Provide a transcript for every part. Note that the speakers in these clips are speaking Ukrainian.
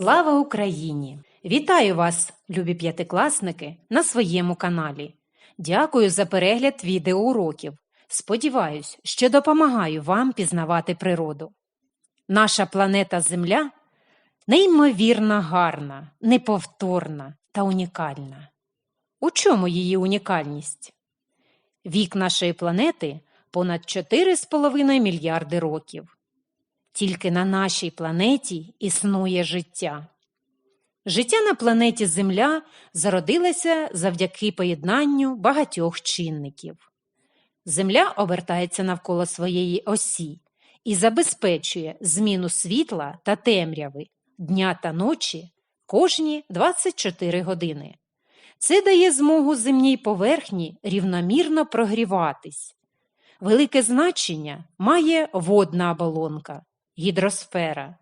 Слава Україні! Вітаю вас, любі п'ятикласники, на своєму каналі. Дякую за перегляд відеоуроків. Сподіваюсь, що допомагаю вам пізнавати природу. Наша планета Земля неймовірно гарна, неповторна та унікальна. У чому її унікальність? Вік нашої планети понад 4,5 мільярди років. Тільки на нашій планеті існує життя. Життя на планеті Земля зародилося завдяки поєднанню багатьох чинників. Земля обертається навколо своєї осі і забезпечує зміну світла та темряви дня та ночі кожні 24 години. Це дає змогу земній поверхні рівномірно прогріватись. Велике значення має водна оболонка гідросфера.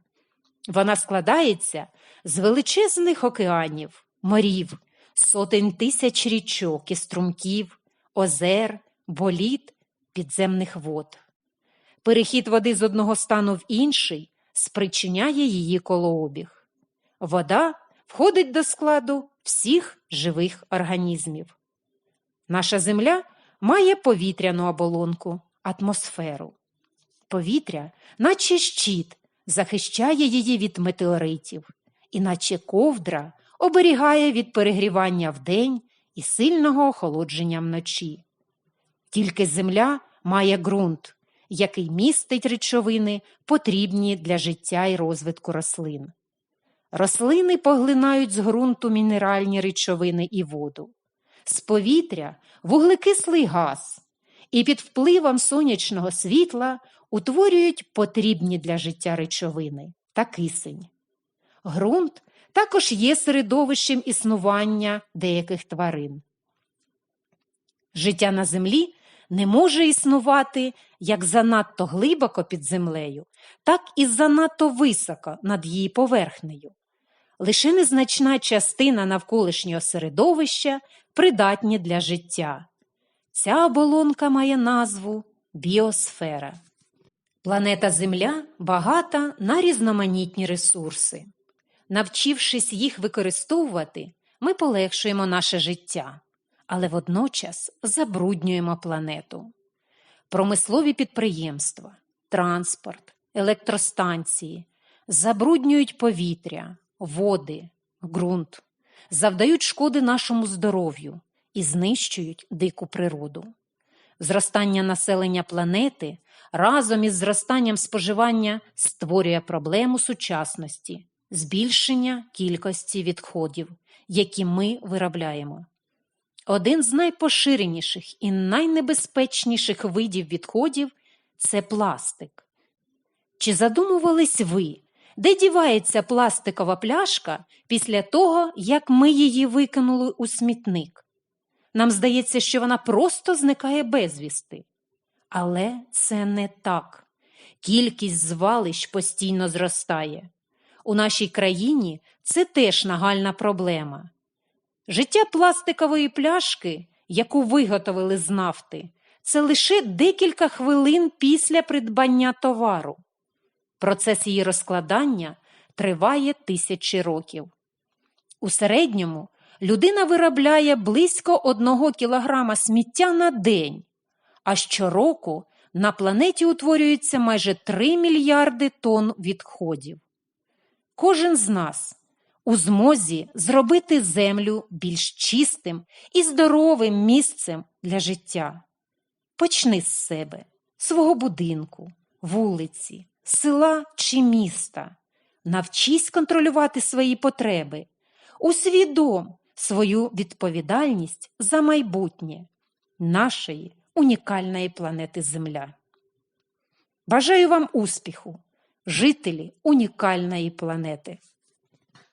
Вона складається з величезних океанів, морів, сотень тисяч річок і струмків, озер, боліт, підземних вод. Перехід води з одного стану в інший спричиняє її колообіг. Вода входить до складу всіх живих організмів. Наша Земля має повітряну оболонку, атмосферу. Повітря, наче щит, захищає її від метеоритів, і наче ковдра оберігає від перегрівання вдень і сильного охолодження вночі. Тільки земля має ґрунт, який містить речовини, потрібні для життя і розвитку рослин. Рослини поглинають з ґрунту мінеральні речовини і воду, з повітря вуглекислий газ, і під впливом сонячного світла утворюють потрібні для життя речовини та кисень. Грунт також є середовищем існування деяких тварин. Життя на землі не може існувати як занадто глибоко під землею, так і занадто високо над її поверхнею. Лише незначна частина навколишнього середовища придатні для життя. Ця оболонка має назву біосфера. Планета Земля багата на різноманітні ресурси. Навчившись їх використовувати, ми полегшуємо наше життя, але водночас забруднюємо планету. Промислові підприємства, транспорт, електростанції забруднюють повітря, води, ґрунт, завдають шкоди нашому здоров'ю і знищують дику природу. Зростання населення планети разом із зростанням споживання створює проблему сучасності, збільшення кількості відходів, які ми виробляємо. Один з найпоширеніших і найнебезпечніших видів відходів це пластик. Чи задумувались ви, де дівається пластикова пляшка після того, як ми її викинули у смітник? Нам здається, що вона просто зникає безвісти. Але це не так. Кількість звалищ постійно зростає. У нашій країні це теж нагальна проблема. Життя пластикової пляшки, яку виготовили з нафти, це лише декілька хвилин після придбання товару. Процес її розкладання триває тисячі років. У середньому людина виробляє близько одного кілограма сміття на день, а щороку на планеті утворюється майже 3 мільярди тонн відходів. Кожен з нас у змозі зробити землю більш чистим і здоровим місцем для життя. Почни з себе, свого будинку, вулиці, села чи міста. Навчись контролювати свої потреби, усвідом свою відповідальність за майбутнє нашої унікальної планети Земля. Бажаю вам успіху, жителі унікальної планети!